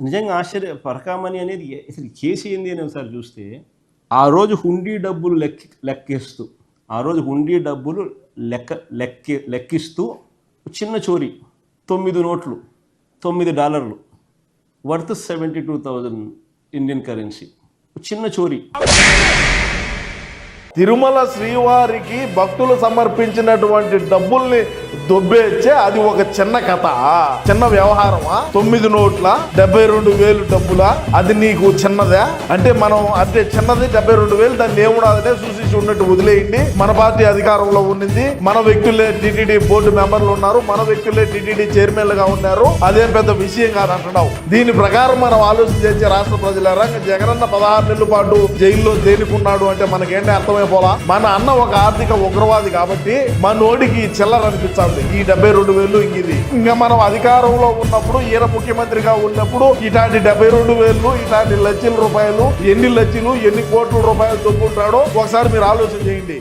నిజంగా ఆశ్చర్య పరకామణి అనేది అసలు కేసు ఏంది అని ఒకసారి చూస్తే ఆ రోజు హుండీ డబ్బులు లెక్క లెక్కిస్తూ ఆ రోజు హుండీ డబ్బులు లెక్క లెక్కి లెక్కిస్తూ చిన్న చోరీ తొమ్మిది నోట్లు తొమ్మిది డాలర్లు worth seventy two thousand Indian currency చిన్న చోరీ. తిరుమల శ్రీవారికి భక్తులు సమర్పించినటువంటి డబ్బుల్ని దొబ్బేచ్చే అది ఒక చిన్న కథ. చిన్న వ్యవహారమా? తొమ్మిది నోట్ల డెబ్బై రెండు వేలు డబ్బులా? అది నీకు చిన్నదా? అంటే మనం అంటే చిన్నది డెబ్బై రెండు వేలు దాన్ని దేవుడాదనే చూసి ఉన్నట్టు వదిలేయండి. మన పార్టీ అధికారంలో ఉండింది మన వ్యక్తులే టీటీడీ బోర్డు మెంబర్లు ఉన్నారు. మన వ్యక్తులే చైర్మన్ చైర్మన్లుగా ఉన్నారు. అదేం పెద్ద విషయం కాదు అంటున్నావు దీని ప్రకారం మనం ఆలోచన చేసే రాష్ట్ర ప్రజలారా ఇంకా జగనన్న పదహారు నెలల పాటు జైల్లో తేలికున్నాడు అంటే మనకేంటి అర్థమైపోలా మన అన్న ఒక ఆర్థిక ఉగ్రవాది కాబట్టి మన నోటికి చిల్లర అనిపించాలి ఈ డెబ్బై రెండు వేలు ఇది ఇంకా మనం అధికారంలో ఉన్నప్పుడు ఈయన ముఖ్యమంత్రిగా ఉన్నప్పుడు ఇట్లాంటి డెబ్బై రెండు వేలు ఇలాంటి లక్షల రూపాయలు ఎన్ని లక్షలు ఎన్ని కోట్ల రూపాయలు దొబ్బుంటాడో ఒకసారి మీరు ఆలోచన చేయండి.